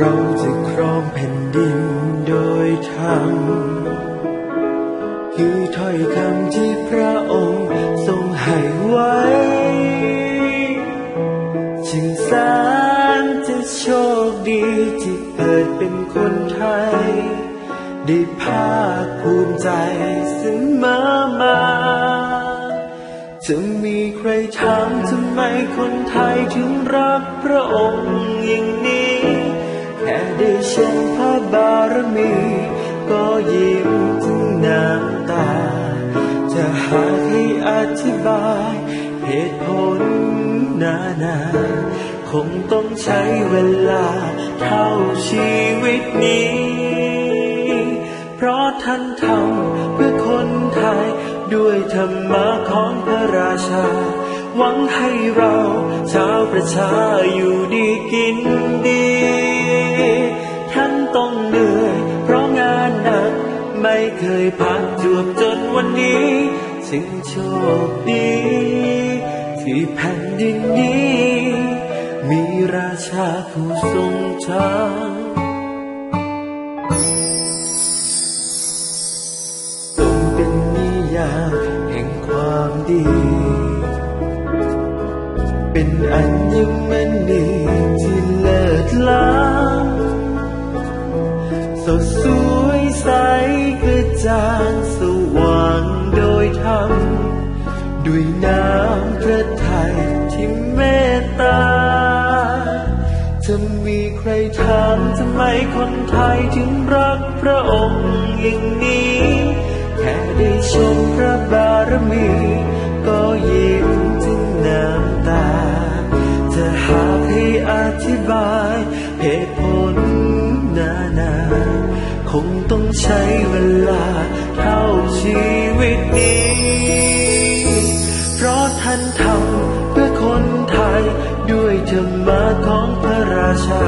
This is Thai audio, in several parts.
เราจะครองแผ่นดินโดยธรรมคือถ้อยคำที่พระองค์ทรงให้ไว้จึงแสนจะโชคดีที่เกิดเป็นคนไทย ได้ภาคภูมิใจเสมอมาจะมีใครถามทำไมคนไทยถึงรักพระองค์อย่างนี้ ชมพระบารมี ก็ยิ้มถึงน้ำตา จะหาให้อธิบาย เหตุผลนานา คงต้องใช้เวลาเท่าชีวิตนี้ เพราะท่านทำเพื่อคนไทย ด้วยธรรมะของพระราชา หวังให้เราชาวประชาอยู่ดีกินดี เคยพักจวบจนวันนี้จึงโชคดี ที่แผ่นดินนี้ มีราชาผู้ทรงธรรมทรงเป็นนิยามแห่งความดี เป็นอัญมณีที่เลิศล้ำสดสวย ด้วยน้ำพระทัยที่เมตตา จะมีใครถามทำไมคนไทยถึงรักพระองค์อย่างนี้ แค่ได้ชมพระบารมี ก็ยิ้มถึงน้ำตา จะหากให้อธิบายเหตุผลนานา คงต้องใช้ ท่านทำเพื่อคนไทย ด้วยธรรมะของพระราชา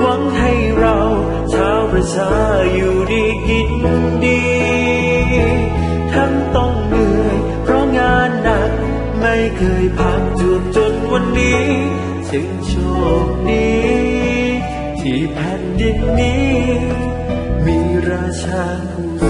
หวังให้เราชาวประชาอยู่ดีกินดี ท่านต้องเหนื่อยเพราะงานหนัก ไม่เคยพักจวบจนวันนี้จึงโชคดี ที่แผ่นดินนี้ มีราชาผู้